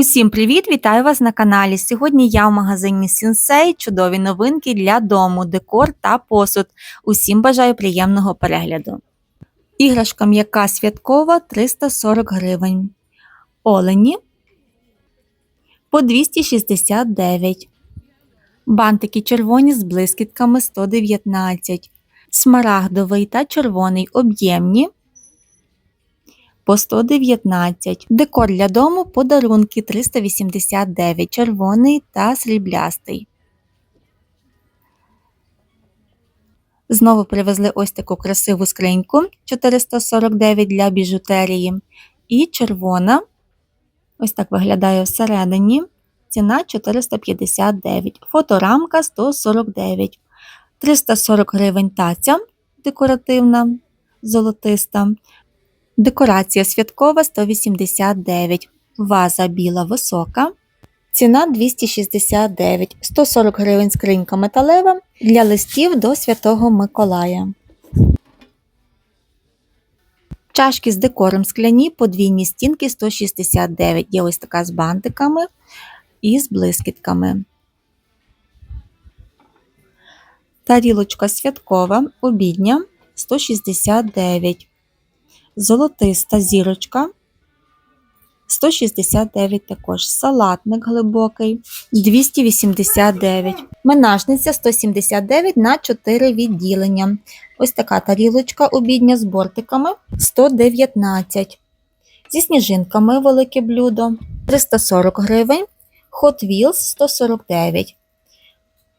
Усім привіт! Вітаю вас на каналі. Сьогодні я в магазині Сінсей. Чудові новинки для дому, декор та посуд. Усім бажаю приємного перегляду. Іграшка м'яка святкова 340 гривень. Олені по 269. Бантики червоні з блискітками 119. Смарагдовий та червоний об'ємні по 119. Декор для дому подарунки 389, червоний та сріблястий. Знову привезли ось таку красиву скриньку 449 для біжутерії. І червона, ось так виглядає всередині. Ціна 459, фоторамка 149, 340 гривень таця декоративна, золотиста, Декорація святкова 189, ваза біла висока. Ціна 269, 140 гривень скринька металева для листів до Святого Миколая. Чашки з декором скляні, подвійні стінки 169. Є ось така з бантиками і з блискітками. Тарілочка святкова, обідня 169 золотиста зірочка. 169 також салатник глибокий, 289, менажниця 179 на 4 відділення. Ось така тарілочка обідня з бортиками 119. Зі сніжинками велике блюдо 340 гривень, Hot Wheels 149,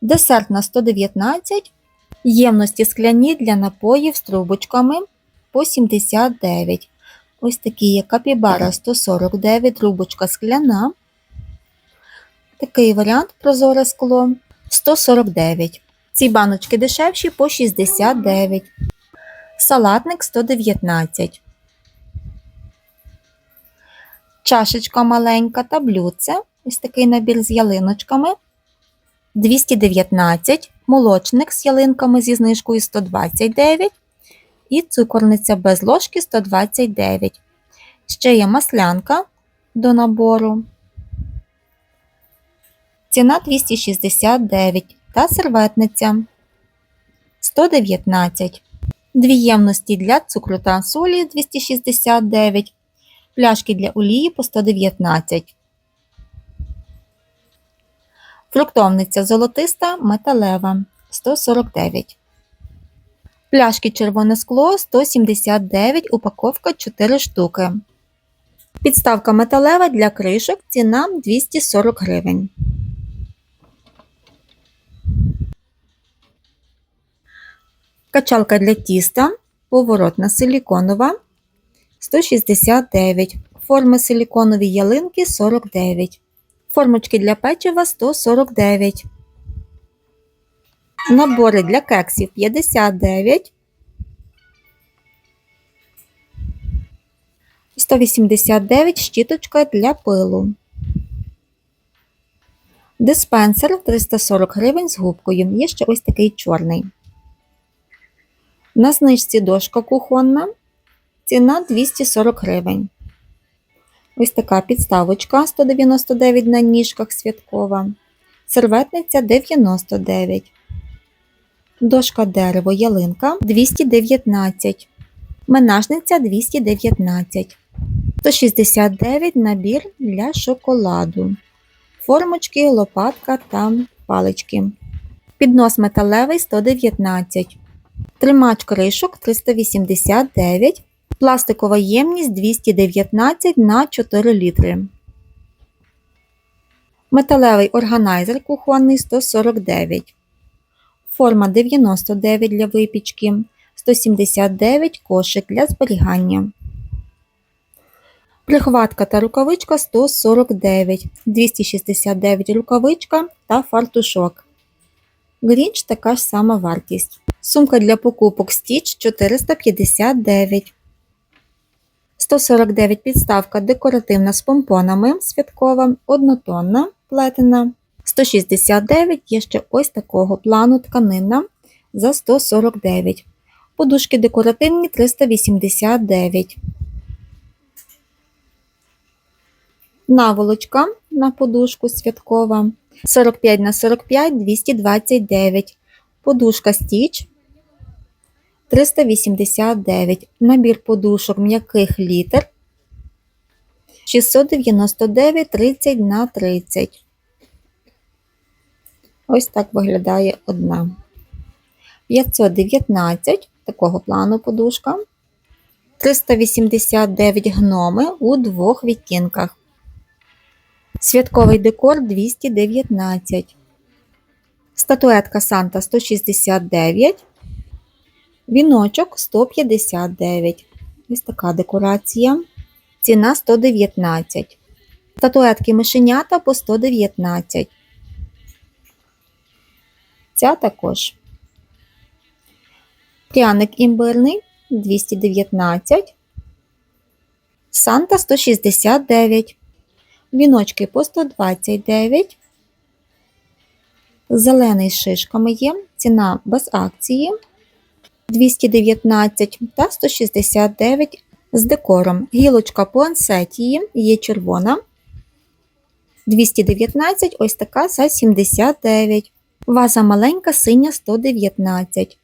десертна 119, ємності скляні для напоїв з трубочками по 79. Ось такі є капібара 149, трубочка скляна. Такий варіант прозоре скло 149. Ці баночки дешевші по 69. Салатник 119. Чашечка маленька та блюдце. Ось такий набір з ялиночками. 219. Молочник з ялинками зі знижкою 129 і цукорниця без ложки 129. Ще є маслянка до набору. Ціна 269 та серветниця 119. Дві ємності для цукру та солі 269, пляшки для олії по 119. Фруктовниця золотиста металева 149. Пляшки червоне скло 179, упаковка 4 штуки. Підставка металева для кришок ціна 240 гривень. Качалка для тіста поворотна силіконова 169. Форми силіконові ялинки 49. Формочки для печива 149. Набори для кексів 59. 189 щіточка для пилу. Диспенсер 340 гривень з губкою. Є ще ось такий чорний. На знижці дошка кухонна. Ціна 240 гривень. Ось така підставочка 199 на ніжках святкова. Серветниця 99. Дошка дерево ялинка 219. Менажниця 219. 169 набір для шоколаду. Формочки, лопатка та палички. Піднос металевий 119. Тримач кришок 389. Пластикова ємність 219 на 4 літри. Металевий органайзер кухонний 149 форма 99 для випічки, 179 кошик для зберігання. Прихватка та рукавичка 149, 269 рукавичка та фартушок. Грінч така ж сама вартість. Сумка для покупок Stitch 459. 149 підставка декоративна з помпонами святкова, однотонна плетена. 169 є ще ось такого плану тканина за 149. Подушки декоративні 389. Наволочка на подушку святкова 45 на 45 229. Подушка стіч 389. Набір подушок м'яких літер 699 30 на 30. Ось так виглядає одна. 519 такого плану подушка. 389 гноми у двох відтінках. Святковий декор 219. Статуетка Санта 169. Віночок 159. Ось така декорація. Ціна 119. Статуетки мишенята по 119. Ця також. Пряник імбирний 219. Санта 169. Віночки по 129. Зелений з шишками є. Ціна без акції 219 та 169 з декором. Гілочка по ансетії є червона. 219, ось така за 79. Ваза маленька, синя 119.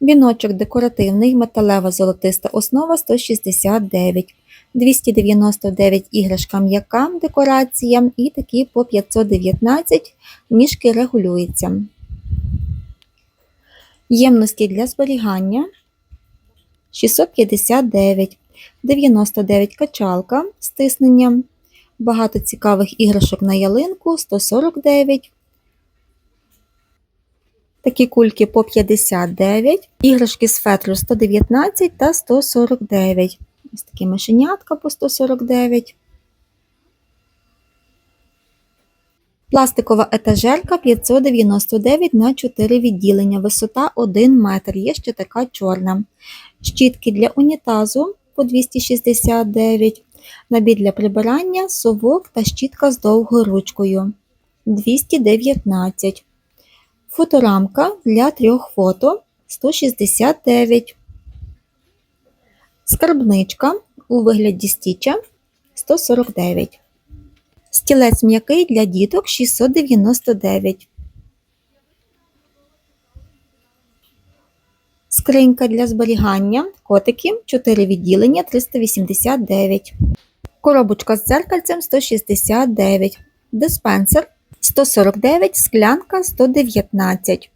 Віночок декоративний, металева золотиста основа 169. 299 іграшка м'яка декорація і такі по 519 ніжки регулюються. Ємності для зберігання 659, 99 качалка з тисненням, багато цікавих іграшок на ялинку 149. Такі кульки по 59, іграшки з фетру 119 та 149. Ось такі мишенятка по 149. Пластикова етажерка 599 на 4 відділення, висота 1 метр, є ще така чорна. Щітки для унітазу по 269, набір для прибирання, совок та щітка з довгою ручкою 219. Фоторамка для трьох фото 169. Скарбничка у вигляді стіча 149. Стілець м'який для діток 699. Скринька для зберігання котики 4 відділення 389. Коробочка з дзеркальцем 169. Диспенсер 149, склянка 119.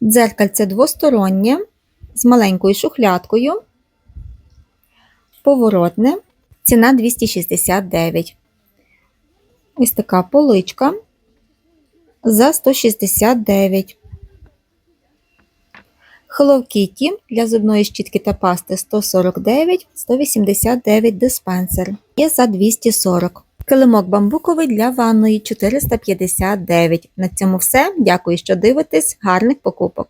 Дзеркальце двостороннє з маленькою шухлядкою. Поворотне. Ціна 269. Ось така поличка за 169. Hello Kitty для зубної щітки та пасти 149, 189 диспенсер. Є за 240. Килимок бамбуковий для ванної 459. На цьому все. Дякую, що дивитесь. Гарних покупок!